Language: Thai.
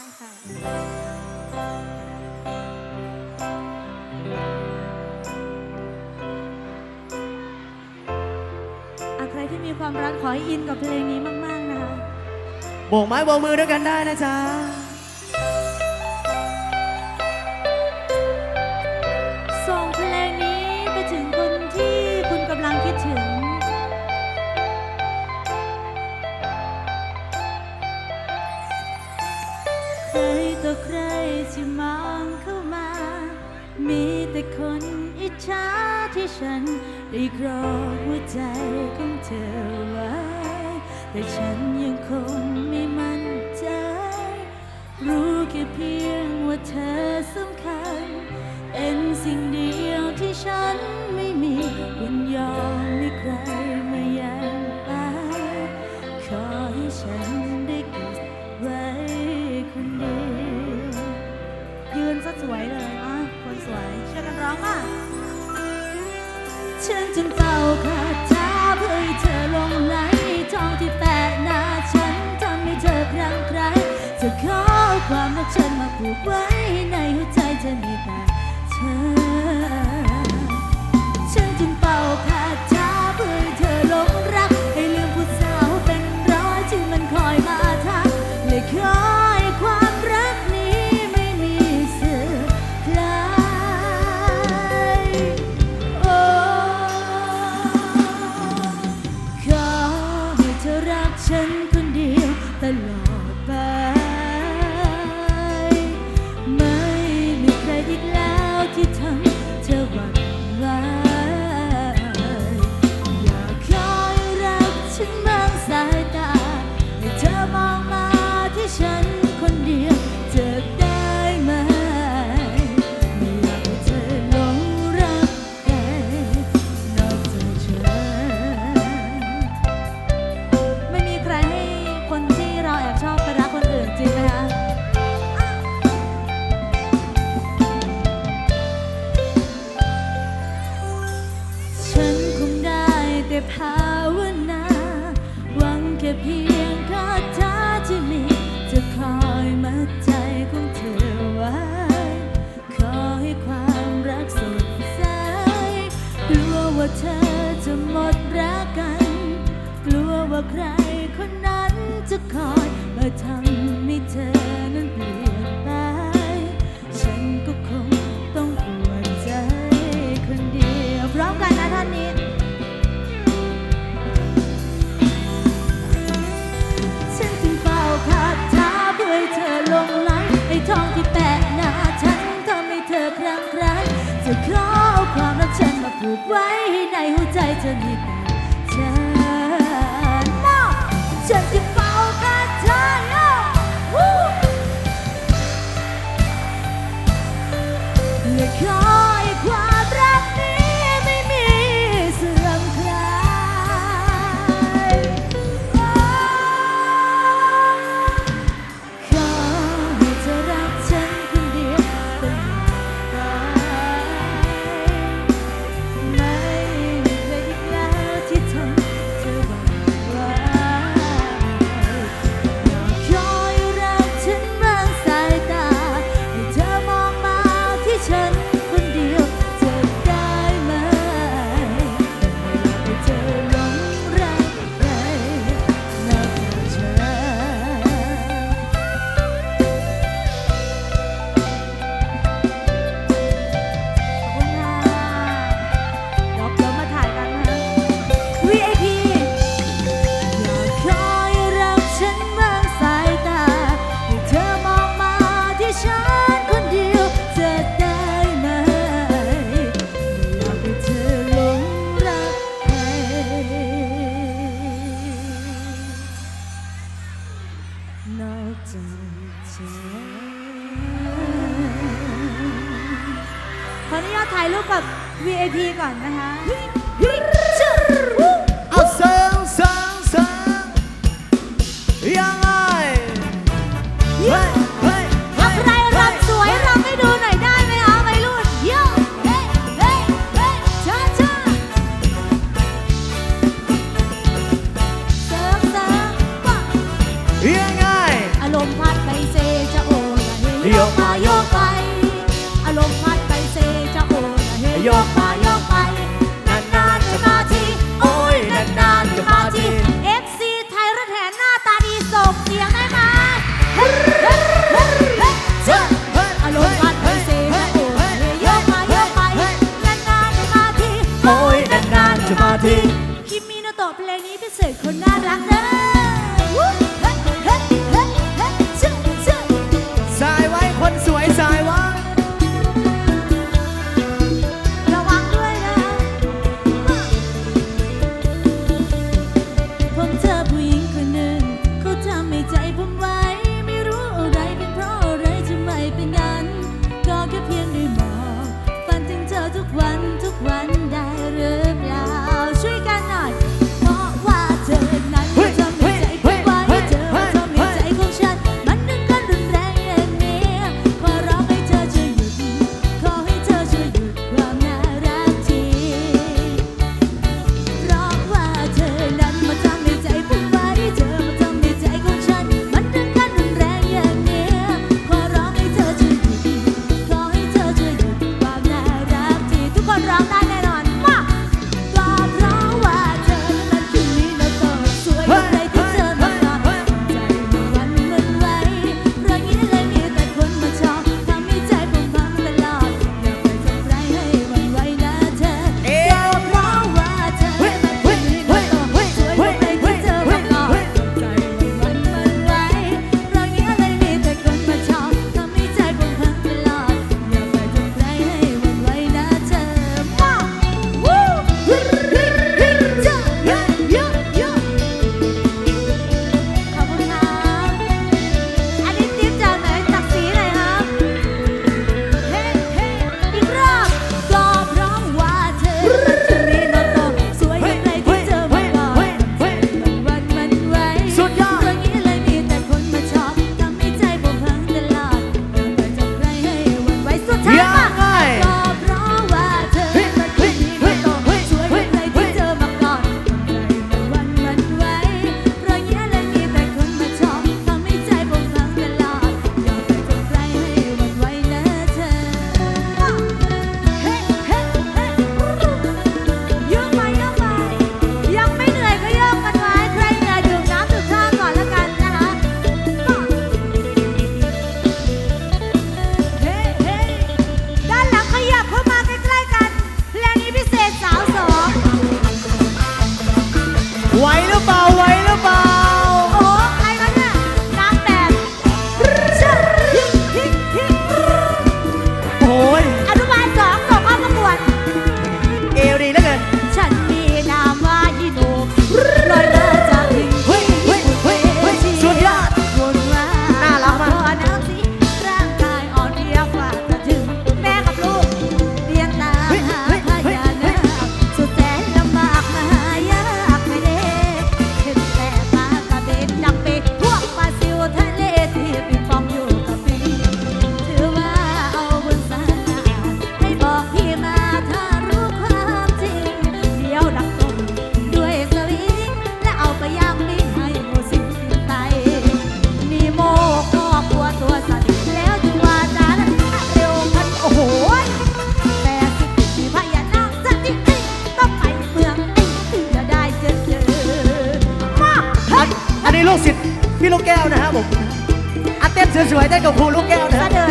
ได้ค่ะอะใครที่มีความรักขอให้อินกับเพลงนี้มาก ๆ นะคะโบกไม้โบกมือด้วยกันได้นะจ๊ะ นได้กรอกหัวใจของเธอไว้ แต่ฉันยังคงไม่มั่นใจ รู้แค่เพียงว่าเธอสำคัญ เป็นสิ่งเดียวที่ฉันไม่มีวันยอมให้ใครมาแย่งไปขอให้ฉันได้เก็บไว้คนเดียว ยืนซะสวยเลยอะคนสวยช่วยกันร้องอะ ฉันจึงเฝ้าคาถาเพื่อให้เธอลงไหลทองที่แปะหน้าฉันทำให้เธอครั้งใครจะขอความรักฉันมาผูกไว้ในหัว เธอจะหมดรักกัน กลัวว่าใครคนนั้นจะคอยมาทำให้เธอนั้นเปลี่ยนไป ฉันก็คงต้องปวดใจคนเดียวพร้อมกันนะท่านนี้ ฉันจึงเฝ้าคาถาเพื่อให้เธอหลงไหลไอ้ทองที่แปะหน้าฉันทำให้เธอครั้งใครจะขอเอาความรักฉันมาผูกไว้ ให้ในหั ถ่ายรูปกับ VIP ก่อนนะคะ วันทุกวัน สวยๆได้กับครูลูกแก้วนะฮะ